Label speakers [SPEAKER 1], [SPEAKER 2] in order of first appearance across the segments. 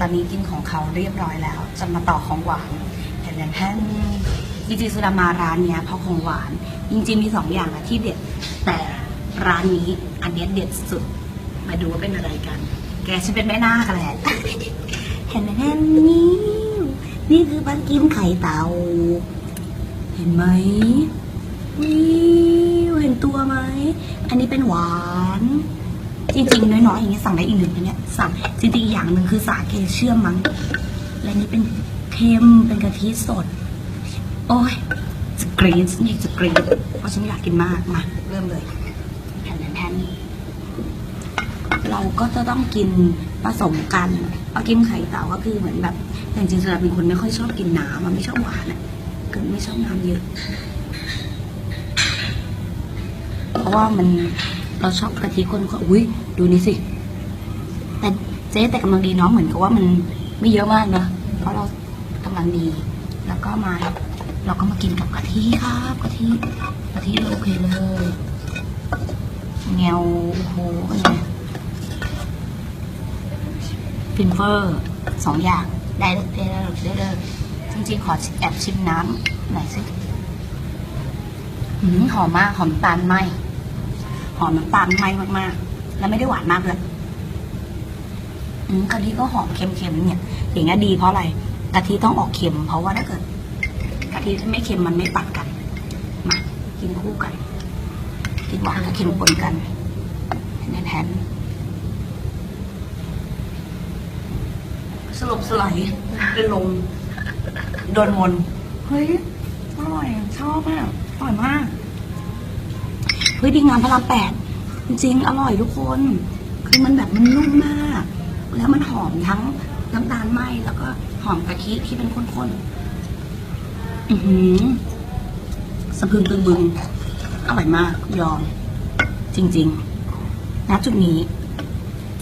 [SPEAKER 1] ตอนนี้กินของเขาเรียบร้อยแล้ว จะมาต่อของหวานแทนแทนจริงๆสุดามาร้านเนี้ยเพราะของหวาน จริงๆมีสองอย่างอะที่เด็ด แต่ร้านนี้อันเนี้ยเด็ดสุด มาดูว่าเป็นอะไรกัน แกฉันเป็นแม่นาคแหละเห็นไหมแทนนี่นี่คือปันกิมไข่เต่า เห็นไหมวิวเห็นตัวไหม อันนี้เป็นหวาน จริงๆน้อยๆอย่างนี้สั่งได้อีกหนึ่งอันเนี้ยสั่งจริงๆอีกอย่างหนึ่งคือสาเกเชื่อมมั้งและนี่เป็นเค็มเป็นกะทิสด โอ้ยจะกรีดนี่จะกรีดเพราะฉันอยากกินมากมาเริ่มเลยแผ่นแผ่นเราก็จะต้องกินผสมกันเอากินไข่เต่าก็คือเหมือนแบบแต่จริงๆสำหรับเป็นคนไม่ค่อยชอบกินน้ำมันไม่ชอบหวานอะเกิดไม่ชอบน้ำเยอะ เพราะว่ามัน เราชอบกะทิคนก็อุ้ยดูนี่สิ แต่เจ๊แต่กำลังดีเนาะเหมือนกับว่ามันไม่เยอะมากนะเพราะเรากำลังดี แล้วก็มา เราก็มากินกับกะทิครับกะทิกะทิโอเคเลยเงวโอ้โหเป็นไงฟินเฟอร์สองอย่างได้ได้ได้ได้ได้จริงๆขอแอบชิมน้ำหน่อยสิหืมหอมมาก หอมตาลไหม อมน้ำตาลไหมมากๆ แล้วไม่ได้หวานมากเลยกะทิก็หอมเค็มๆเนี่ย อย่างเงี้ยดีเพราะอะไรกะทิต้องออกเค็ม เพราะว่าถ้าเกิดกะทิไม่เค็มมันไม่ปัดกัน มากินคู่กัน กินหวานกับเค็มปนกันแทนๆสลบสลายเป็นลมโดนมนเฮ้ยอร่อยชอบมากอร่อยมาก ฮ้ยดีงามพระรามแปดจริงๆอร่อยทุกคน คือมันแบบมันนุ่มมาก แล้วมันหอมทั้งน้ำตาลไหมแล้วก็หอมกะทิที่เป็นข้นๆ อือหือสะพรึงตึงบึงอร่อยมากยอม จริงๆณจุดนี้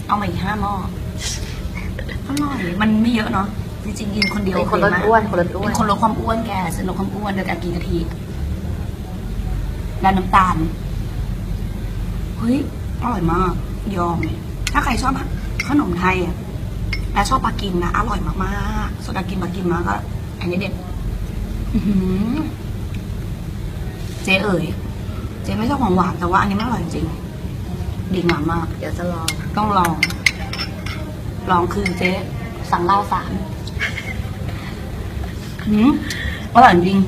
[SPEAKER 1] เอามาอีกห้าหม้ออร่อยมันไม่เยอะเนาะจริงๆกินคนเดียว
[SPEAKER 2] เป็นคนล
[SPEAKER 1] โอ
[SPEAKER 2] ด
[SPEAKER 1] มาก
[SPEAKER 2] อ้วนคนลดอ้ว
[SPEAKER 1] เป็นนคนลดความอ้วนแกฉันลดความอ้วนโดยการกินกะทิและน้ำตาล เฮ้ยอร่อยมากยอม ถ้าใครชอบขนมไทยอะและชอบปลากิมนะอร่อยมากๆส่วนปลากิมปลากิมมาก็อันนี้เด็ดอื้อหือเจ๊เอ๋ยเจ๊ไม่ชอบของหวานแต่ว่าอันนี้มันอร่อยจริงดีงามมาก
[SPEAKER 2] เดี๋ยวจะลอง
[SPEAKER 1] ต้องลอง ลองคือเจ๊สั่งเหล้าสามหืมอร่อยจริง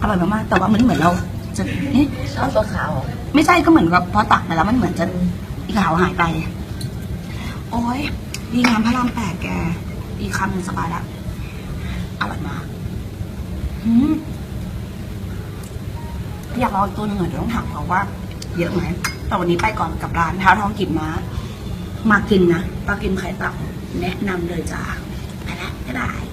[SPEAKER 1] อร่อยมากๆแต่ว่ามันเหมือนเรา จะเอ๊ะ
[SPEAKER 2] ชอบตัวขาว
[SPEAKER 1] ไม่ใช่ก็เหมือนกับพอตักไปแล้วมันเหมือนจะอีขาวหายไป โอ้ยดีงามพระรามแปดแกอีกคำหนึ่งสบายละอร่อยมากหืมอยากลองอีกตัวหนึ่งอะเดี๋ยวต้องถามเขาว่า เยอะไหมแต่วันนี้ไปก่อนกับร้านท้าทองกินม้ามากินนะปลากินไข่เต่าแนะนำเลยจ้าไปละบ๊ายบาย